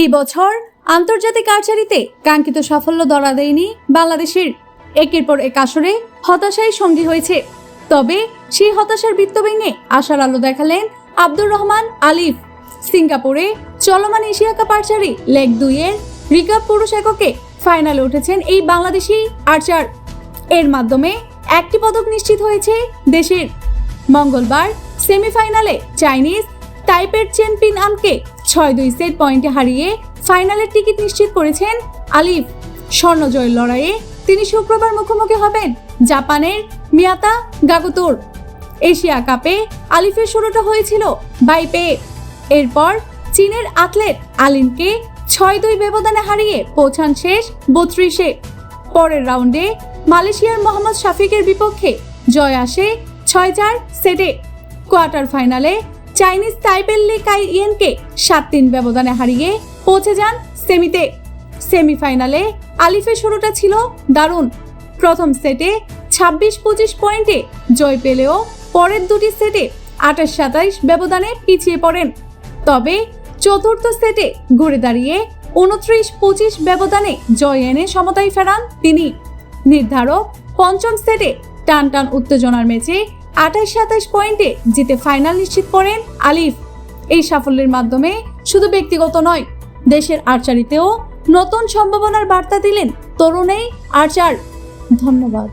এই বছর আন্তর্জাতিক আর্চারিতে কাঙ্ক্ষিত সাফল্য ধরা দেয়নি বাংলাদেশের। একের পর এক আসরে হতাশাই সঙ্গী হয়েছে। তবে সেই হতাশার বৃত্ত ভেঙে আশার আলো দেখালেন আব্দুর রহমান আলিফ। সিঙ্গাপুরে চলমান এশিয়া কাপ আর্চারি লেগ দুইয়ের রিকাপ পুরুষ এককে ফাইনালে উঠেছেন এই বাংলাদেশি আর্চার। এর মাধ্যমে একটি পদক নিশ্চিত হয়েছে দেশের। মঙ্গলবার সেমিফাইনালে চাইনিজ টাইপের চ্যাম্পিয়ন আমকে ছয় দুই সেট পয়েন্টে হারিয়ে ফাইনালের টিকিট নিশ্চিত করেছেন আলিফ। স্বর্ণজয়ের লড়াইয়ে তিনি শুক্রবার মুখোমুখি হবেন জাপানের মিয়াতা গাগুতোর। এশিয়া কাপে আলিফের শুরুটা হয়েছিল বাইপে। এরপর চীনের আথলেট আলিনকে ছয় দুই ব্যবধানে হারিয়ে পৌঁছান শেষ বত্রিশে। পরের রাউন্ডে মালয়েশিয়ার মোহাম্মদ শাফিকের বিপক্ষে জয় আসে ছয় চার সেটে। কোয়ার্টার ফাইনালে চাইনিজ তাইপেল লি কাই ইয়েনকে সাত তিন ব্যবধানে হারিয়ে পৌঁছে যান সেমিতে। সেমিফাইনালে আলিফের শুরুটা ছিল দারুণ। প্রথম সেটে ছাব্বিশ পঁচিশ পয়েন্টে জয় পেলেও পরের দুটি সেটে আঠাশ সাতাইশ ব্যবধানে পিছিয়ে পড়েন। তবে চতুর্থ সেটে ঘুরে দাঁড়িয়ে উনত্রিশ পঁচিশ ব্যবধানে জয় এনে সমতায় ফেরান তিনি। নির্ধারক পঞ্চম সেটে টান টান উত্তেজনার ম্যাচে আঠাশ সাতাশ পয়েন্টে জিতে ফাইনাল নিশ্চিত করেন আলিফ। এই সাফল্যের মাধ্যমে শুধু ব্যক্তিগত নয়, দেশের আর্চারিতেও নতুন সম্ভাবনার বার্তা দিলেন তরুণেই আর্চার। ধন্যবাদ।